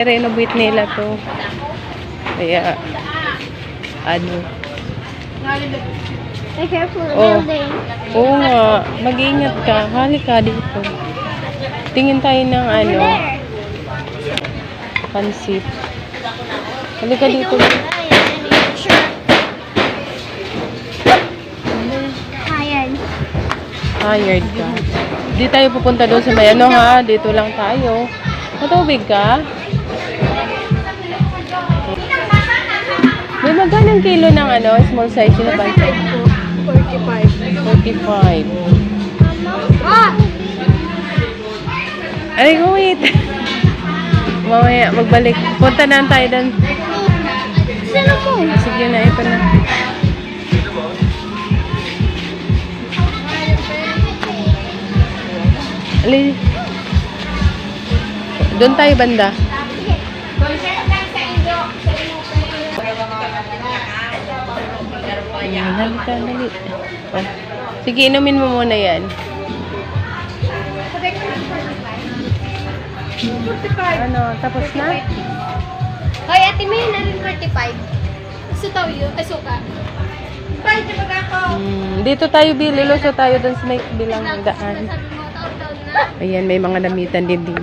renovate nila to. Kaya, ano, Be careful Oh. building. oo nga, mag-iingat ka. Halika dito. Tingin tayo ng ano, pansit. Halika dito. Ayan. Tired ka. Di tayo pupunta doon sa may ano ha. Dito lang tayo. Matubig ka? Magkano kilo ng ano, small size yun na ba? 45. 45. Ah! Ay, wait. Mamaya, magbalik. Punta na tayo doon. Sino mo? Sige na, ito na. Ali. Doon tayo banda. Ayan, halika, dali. Oh. Sige, inumin mo muna yan. Ano, tapos na? Hoy, ate may na rin 45. Gusto daw yun. Ay, suka. Hmm, dito tayo, Billy. Luso tayo doon sa may bilang daan. Ayan, may mga damitan din dito.